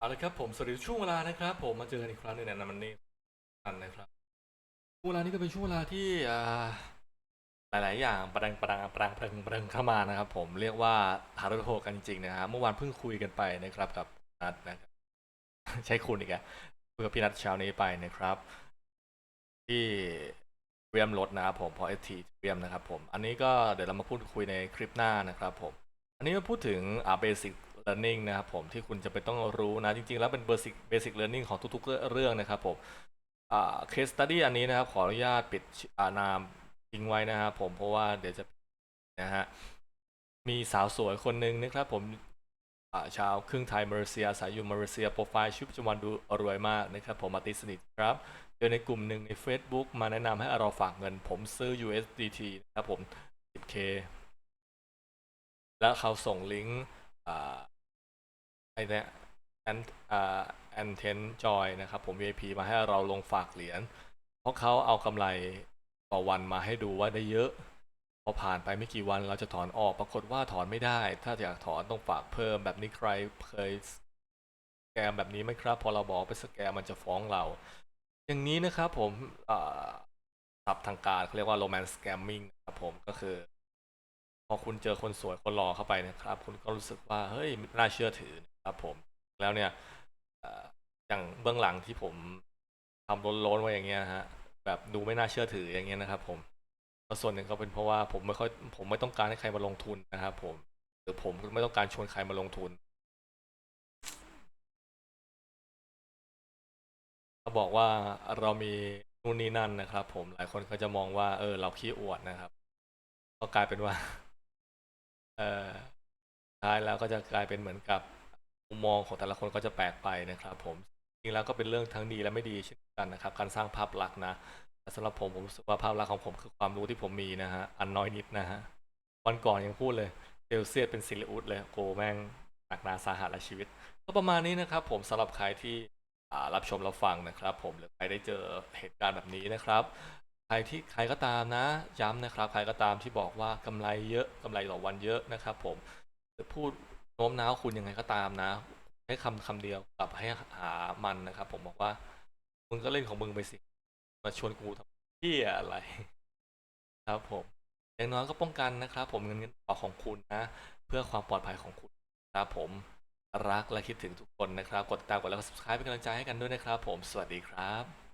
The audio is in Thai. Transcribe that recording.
เอาละครับผมสวัสดีช่วงเวลานะครับ ผมมาเจอกันอีกครั้งหนึงในมันนี่กันนะครับช่วงเวลานี้ก็เป็นช่วงเวลาที่หลาย ๆ อย่างประดังประดังประดังประดังประดังเข้ามานะครับ ผมเรียกว่าหารื่องโหกันจริง ๆ นะฮะเมื่อวานเพิ่งคุยกันไปนะครับกับนัดนะครับใช้คุณอีกอะคุยกับพี่นัทเช้านี้ไปนะครับ ที่เรียมรถนะครับผมพอเอทีเรียมนะครับผมอันนี้ก็เดี๋ยวเรามาพูดคุยในคลิปหน้านะครับผมอันนี้มาพูดถึงอ่า basic learning นะครับผมที่คุณจะเป็นต้องรู้นะ จริงๆ แล้วเป็น basic basic learning ของทุกๆ เรื่องนะครับผมอ่า case study อันนี้นะครับ ขออนุญาตปิดอ่านามทิ้งไว้นะครับผมเพราะว่าเดี๋ยวจะนะฮะมีสาวสวยคนหนึ่งนะครับผมาชาวครึ่งไทยมาเลเซียอาศัยอยู่มาเลเซียโปรไฟล์ชีวิตประจำวันดูรวยมากนะครับผมมาตีสนิทครับเจอในกลุ่มหนึ่งใน Facebook มาแนะนำให้เราฝากเงินผมซื้อ USDT นะครับผม 10k แล้วเขาส่งลิงก์ ไอ้เนี่ยแอนแอนเทนจอยนะครับผม VIP มาให้เราลงฝากเหรียญเพราะเขาเอากำไรต่อวันมาให้ดูว่าได้เยอะ พอผ่านไปไม่กี่วันเราจะถอนออกปรากฏว่าถอนไม่ได้ ถ้าอยากถอนต้องฝากเพิ่มแบบนี้ใครเคยแกมแบบนี้ไหมครับ พอเราบอกไปสแกมมันจะฟ้องเรา อย่างนี้นะครับผมศัพท์ทางการเขาเรียกว่า romance scamming นะครับผมก็คือ พอคุณเจอคนสวยคนหล่อเข้าไปนะครับ คุณก็รู้สึกว่าเฮ้ยน่าเชื่อถือครับผมแล้วเนี่ยอย่างเบื้องหลังที่ผมทำล้นๆไว้อย่างเงี้ยฮะแบบดูไม่น่าเชื่อถืออย่างเงี้ยนะครับ ผมส่วนหนึ่งก็เป็นเพราะว่าผมไม่ค่อยผมไม่ต้องการให้ใครมาลงทุนนะครับ ผมหรือผมไม่ต้องการชวนใครมาลงทุนเขาบอกว่าเรามีนู่นนี่นั่นนะครับ ผมหลายคนก็จะมองว่า เออ เราขี้อวดนะครับ ก็กลายเป็นว่า เออท้ายแล้วก็จะกลายเป็นเหมือนกับ มุมมองของแต่ละคนก็จะแปลกไปนะครับ ผมจริงแล้วก็เป็นเรื่องทั้งดีและไม่ดีเช่นกันนะครับ การสร้างภาพลักษณ์นะสำหรับผมผมรู้สึกว่าภาพลักษณ์ของผมคือความรู้ที่ผมมีนะฮะอันน้อยนิดนะฮะวันก่อนยังพูดเลยเซลเซียสเป็นซิลิอุสเลยโกแม่งหนักหนาสาหัสและชีวิต ก็ประมาณนี้นะครับ ผมสำหรับใครที่รับชมรับฟังนะครับ ผมหรือใครได้เจอเหตุการณ์แบบนี้นะครับ ใครที่ใครก็ตามนะ ย้ำนะครับ ใครก็ตามที่บอกว่ากำไรเยอะกำไรต่อวันเยอะนะครับ ผมพูด โน้มน้าวคุณยังไงก็ตามนะให้คำคำเดียวกลับให้หามันนะครับ ผมบอกว่า มึงก็เล่นของมึงไปสิ มาชวนกูทำที่อะไร ครับผมอย่างน้อยก็ป้องกันนะครับ ผมเงินเงินออกของคุณนะ เพื่อความปลอดภัยของคุณครับผมรักและคิดถึงทุกคนนะครับ กดติดตามกดแล้วก็ subscribe เป็นกำลังใจให้กันด้วยนะครับ ผมสวัสดีครับ